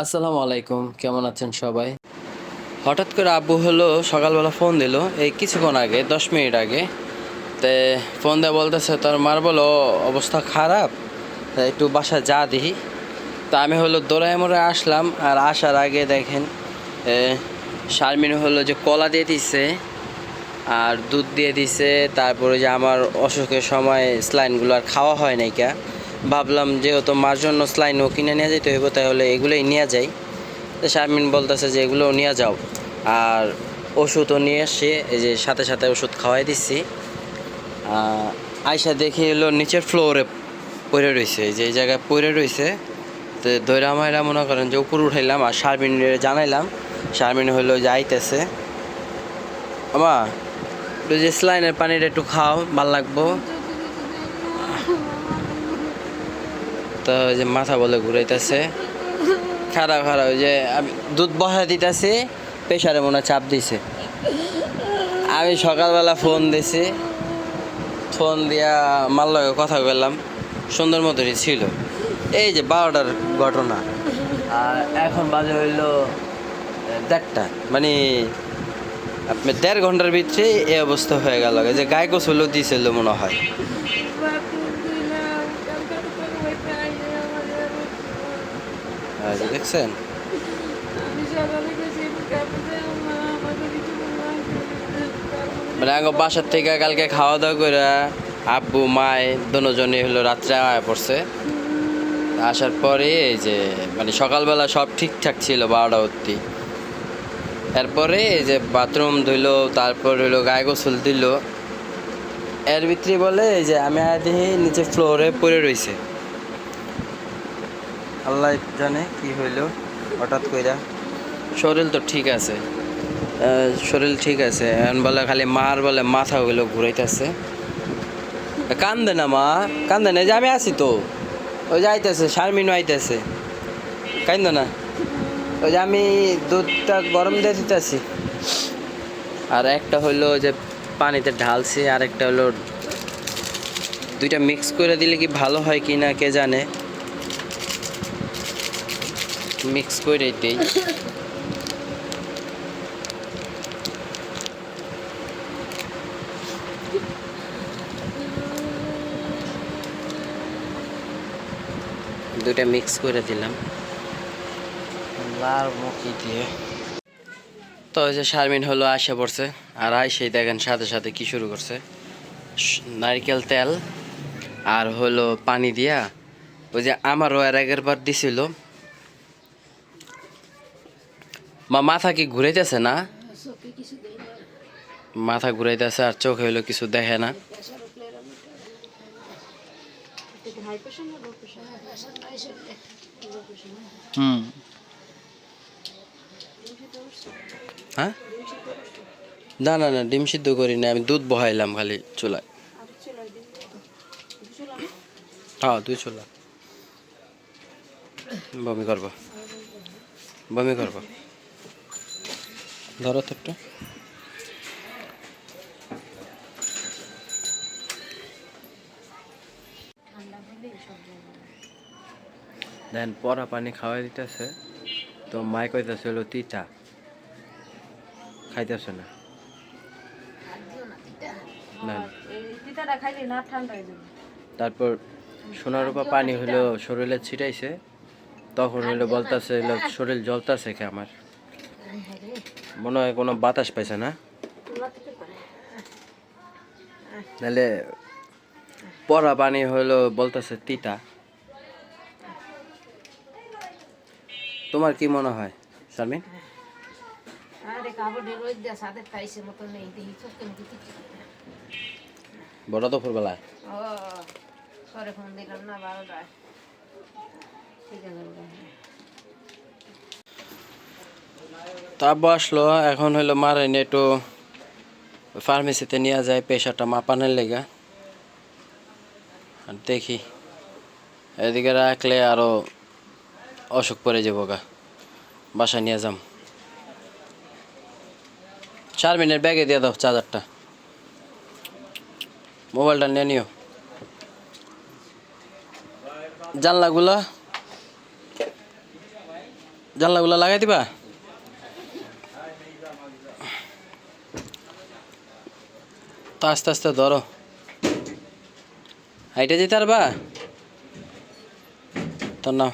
আসসালামু আলাইকুম, কেমন আছেন সবাই? হঠাৎ করে আব্বু হলো, সকালবেলা ফোন দিল, এই কিছুক্ষণ আগে, দশ মিনিট আগে। তে ফোন দিয়ে বলতেছে, তোর মার বলো, অবস্থা খারাপ? একটু বাসায় যা দিই তা আমি হলো দৌড়ায় মোড়ে আসলাম, আর আসার আগে দেখেন শারমিন হলো যে কলা দিয়ে দিছে, আর দুধ দিয়ে দিছে, তারপরে যে আমার অসুখের সময় স্লাইনগুলো আর খাওয়া হয় নাই কা। ভাবলাম যেহেতু মার জন্য স্লাইনও কিনে নিয়ে যেতে হইব, তাহলে এগুলোই নিয়ে যাই। তো শারমিন বলতেছে যে এগুলো নিয়ে যাও। আর ওষুধও নিয়ে এসে এই যে সাথে সাথে ওষুধ খাওয়াই দিচ্ছি। আয়সা দেখি এলো নিচের ফ্লোরে পড়ে রয়েছে যে এই জায়গায় পড়ে রয়েছে তো দৈরা মায়েরা মনে করেন যে উপর উঠাইলাম আর শারমিন জানাইলাম। শারমিন হইল যে আইতেছে আমা একটু যে স্লাইনের পানিটা একটু খাও, ভালো লাগবো। তো ওই যে মাথা বলে ঘুরাইতেছে। খারাপ খারাপ ওই যে আমি দুধ বসা দিতেছি প্রেশারে মনে চাপ দিছে। আমি সকালবেলা ফোন দিছি, ফোন দিয়া মার লগে কথা বললাম, সুন্দর মতনই ছিল। এই যে বারোটার ঘটনা। আর এখন বাজে হইল দেড়টা। মানে আপনি দেড় ঘণ্টার ভিতরে এই অবস্থা হয়ে গেল। যে গায়ে গোসল দিয়েছিল মনে হয়। যে দেখছেন? মানে আগে বাসার থেকে কালকে খাওয়া দাওয়া করে আব্বু মায় দুজনে হলো রাত্রে আয়া পড়ছে। আসার পরে এই যে মানে সকালবেলা সব ঠিকঠাক ছিল, বারোটা অব্দি এরপরে এই যে বাথরুম ধুইলো, তারপর হইল গায়ে গোসল দিল। এর ভিতরে বলে, এই যে আমি আর দেখি নিচে ফ্লোরে পড়ে রইছে। আল্লাহ জানে কি হইল, হঠাৎ কইরা। শরীর তো ঠিক আছে। শরীর ঠিক আছে। এখন বলে খালি মার বলে মাথা হইল ঘুরাইতেছে। কান্দে না মা, কান্দে না যে আমি আছি তো। ওই যে আইতেছে আইতেছে। কান্দ না। ওই যে আমি দুধটা গরম দিয়ে দিতেছি। আর একটা হইল যে পানিতে ঢালছি আর একটা হলো দুইটা মিক্স করে দিলে কি ভালো হয় কি না কে জানে। মিক্স করে দিই। দুইটা মিক্স করে দিলাম। লাল মুখি দিয়ে। তো ওই যে শারমিন হলো আসে পড়ছে আর আইসেই দেখেন সাথে সাথে কি শুরু করছে। নারকেল তেল আর হলো পানি দিয়া ওই যে আমারও এর আগের বার দিছিল মা মাথা কি ঘুরাইতেছে না? মাথা ঘুরাইতেছে আর চোখ হইল কিছু দেখে না। হুম। হ্যাঁ? না না না ডিম সিদ্ধ করি না আমি দুধ বহাইলাম খালি চুলায়। হ্যাঁ দুই চুলা। বমি করব। বমি করব। ধরো তো একটু। দেন পরা পানি খাওয়াই দিতেছে। তো মাই কইতেছে হলো তিতা খাইতেছে না। না পিঠাটা খাইলে না ঠান্ডা যাবে। তারপর সোনার উপর পানি হলো শরীরে ছিটাইছে। তখন হলো বলতাছে হলো শরীর জ্বলতাছে কে আমার? মনে হয় কোনো বাতাস পাইছে না? নাহলে পড়া পানি হলো বলতেছে তিতা। তোমার কি মনে হয় শারমিন বড় সরে ফোন দিলাম না বারোটায়। ঠিক আছে তারপর আসলো, এখন হলো মারে নিয়ে একটু ফার্মেসিতে নিয়ে যায় পেশাটা মাপানের লেগা। আর দেখি, এদিকে রাখলে আরও অসুখ পড়ে যাব গা। বাসায় নিয়ে যাম। চার মিনিট ব্যাগে দিয়ে দাও চার্জারটা। মোবাইলটা নিয়ে নিও। জানলাগুলা? জানলাগুলো লাগাই দিবা? তো আস্তে আস্তে ধরো। হাইটে যেতে পারবা? তো না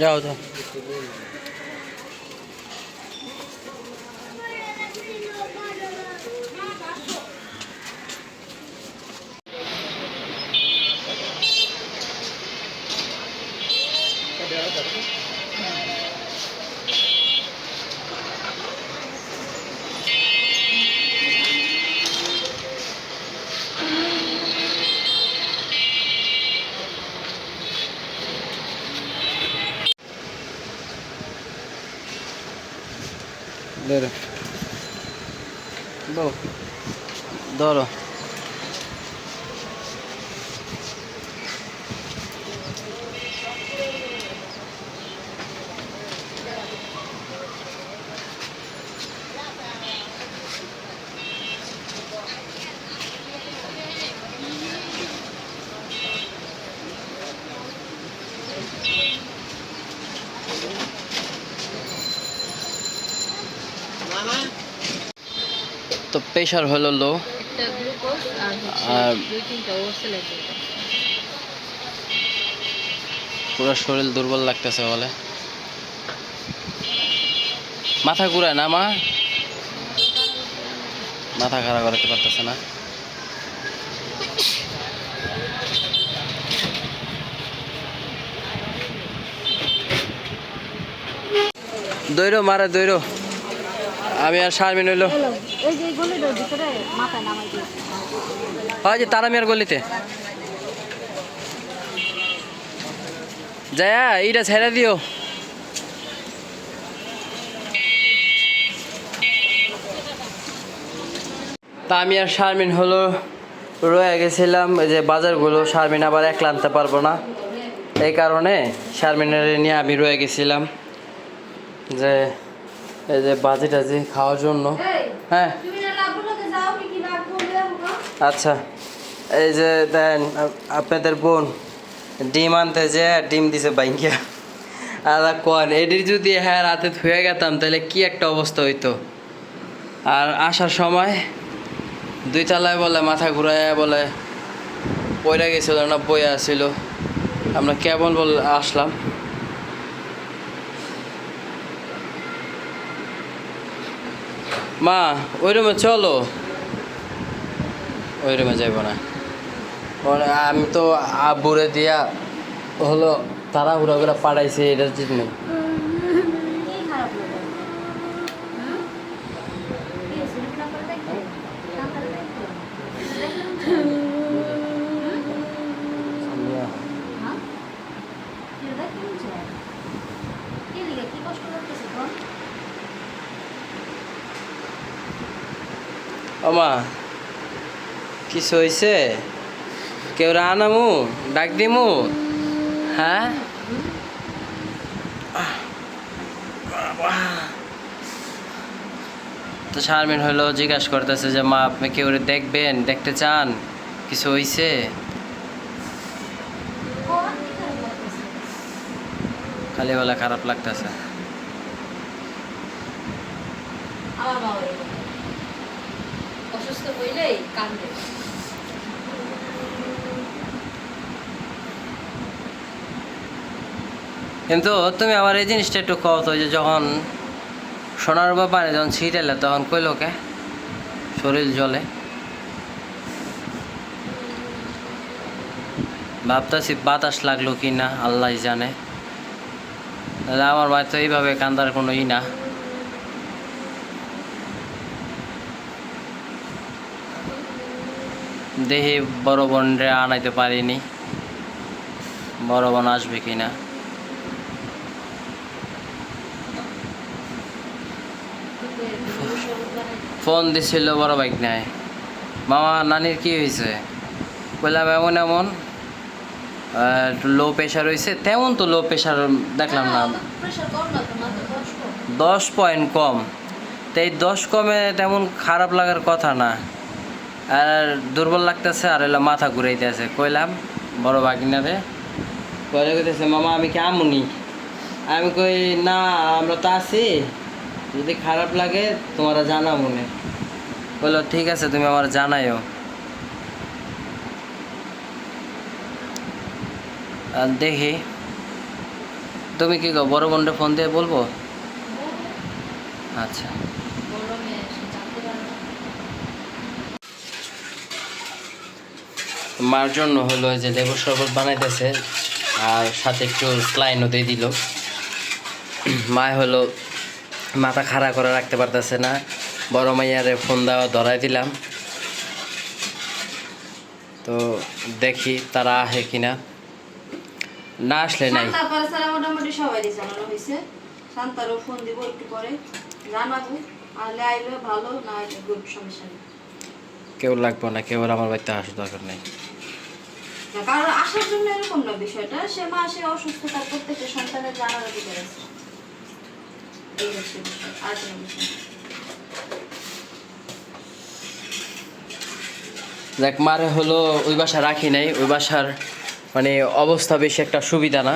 যাও যাও। ধরো ধরো তো প্রেশার হলো লো আর পুরো শরীর দুর্বল লাগতেছে বলে। মাথা ঘুরায় না মা? মাথা খারাপ করাতে পারতেছে না। দৈরো মারে দৈরো। আমি আর শারমিন হইল। এই যে গলিটার ভিতরে মাথায় নামাই দিয়েছে হয় যে তারা মিয়ার গলিতে। যায়া এইটা ছেড়ে দিও। তা আমি আর শারমিন হলো রয়ে গেছিলাম এই যে বাজারগুলো শারমিন আবার একলা আনতে পারব না। এই কারণে শারমিনের নিয়ে আমি রয়ে গেছিলাম। যে এই যে বাজি টাজি খাওয়ার জন্য। হ্যাঁ। আচ্ছা। এই যে দেন আপনাদের বোন ডিম আনতে যে ডিম দিছে বাইঙ্গিয়া আর কন এটির যদি হ্যাঁ রাতে ধুয়ে গেতাম তাহলে কি একটা অবস্থা হইতো? আর আসার সময় দুই তলায় বলে মাথা ঘুরায় বলে পয়রা গেছিল না বইয়া আসছিল আমরা কেমন বল আসলাম। মা ওই রুমে চলো। ওই রুমে যাইব না। আমি তো আব্বুরে দিয়া হলো তারা হুড়া করে পাঠাইছে এটার জন্য কি খারাপ লাগে হুম? কি শরীর খারাপ করে দেখতে? খারাপ করে দেখতে? হ্যাঁ? কি রে, কি হচ্ছে? কি লিগে? কি কষ্ট লাগতেছে তোর? ওমা, কিছু হয়েছে কেউ আনামু ডাক দিমু? হ্যাঁ? তো শারমিন হইল, জিজ্ঞাসা করতেছে যে, মা, আপনি কেউ দেখবেন? দেখতে চান? কিছু হয়েছে? খালি বলে খারাপ লাগতেছে আমার বাবা এরকম। কান্দে কিন্তু তুমি আবার এই জিনিসটা একটু কও তো, যে যখন সোনার ব্যাপারে যখন ছিটাইলে তখন কইলো কে? শরীর জলে। ভাবতেছি বাতাস লাগল কি না আল্লাহ জানে আমার ভাই তো এইভাবে কান্দার কোনো ই না। দেহে বড় বোনরে আনাইতে পারিনি। বড় বোন আসবে কি না ফোন দিছিল বড় বাইক নাই মামা নানির কি হয়েছে বললাম এমন এমন। লো প্রেশার হয়েছে তেমন তো লো প্রেশার দেখলাম না। দশ দশ পয়েন্ট কম। তো এই দশ কমে তেমন খারাপ লাগার কথা না। আর দুর্বল লাগতেছে আর এলো মাথা ঘুরাইতেছে। কইলাম, বড় বাগিনারে কইলে কইতেছে, মামা, আমি কি আমুনি? আমি কই, না, আমরা তো আছি। যদি খারাপ লাগে, তোমারা জানা মনে বলল ঠিক আছে, তুমি আমার জানাইও। দেখি, তুমি কি গো বড় বোনটা ফোন দিয়ে বলব? আচ্ছা গরমে এসে জানতে পারে না মার জন্য হলো যে লেবুর শরবত বানাইতেছে আর সাথে একটু স্লাইনও দিয়ে দিল। মা হলো মাথা খাড়া করে রাখতে পারতেছে না। বড় মাইয়ারে ফোন দেওয়া ধরাই দিলাম। তো দেখি তারা আহে কিনা। না আসলে নাই। মোটামুটি সবাই জানানো হয়েছে শান্তারও ফোন দিব একটু পরে। জানাব আলে আইলে ভালো না গুড সমস্যা নেই। কেউ লাগবে না কেউ আমার বাড়িতে আসার দরকার নেই। আসার জন্য এরকম না বিষয়টা। সে মাসে অসুস্থ, তার সন্তানের জানার অধিকার আছে। এই হচ্ছে বিষয়, আর দেখ, মারে হলো ওই বাসা রাখি নাই, ওই বাসার মানে অবস্থা বেশি একটা সুবিধা না।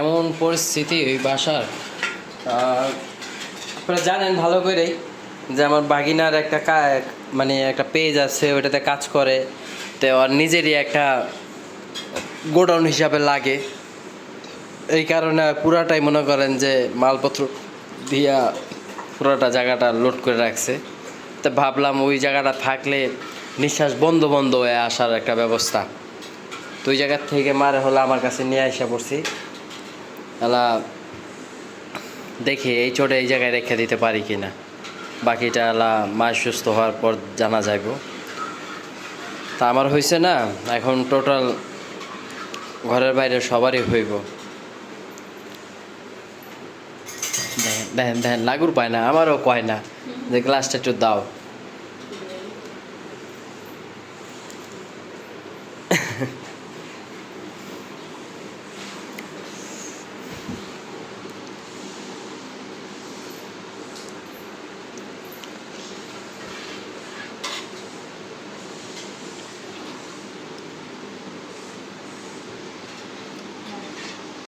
এমন পরিস্থিতি ওই বাসার। আপনারা জানেন ভালো করেই যে আমার বাগিনার একটা মানে একটা পেজ আছে, ওইটাতে কাজ করে। তো নিজেরই একটা গোডাউন হিসাবে লাগে। এই কারণে পুরাটাই মনে করেন যে মালপত্র দিয়া পুরোটা জায়গাটা লোড করে রাখছে। তো ভাবলাম ওই জায়গাটা থাকলে নিঃশ্বাস বন্ধ বন্ধ হয়ে আসার একটা ব্যবস্থা। তো ওই জায়গার থেকে মারে হলো আমার কাছে নিয়ে আসা পড়ছি। এলা দেখি এই চোটে এই জায়গায় রেখে দিতে পারি কি না বাকিটা এলা মা সুস্থ হওয়ার পর জানা যাইব। তা আমার হয়েছে না, এখন টোটাল ঘরের বাইরে সবারই হইব। দেখেন দেখেন দেখেন, লাগুর পায় না, আমারও কয় না। যে গ্লাসটা একটু দাও।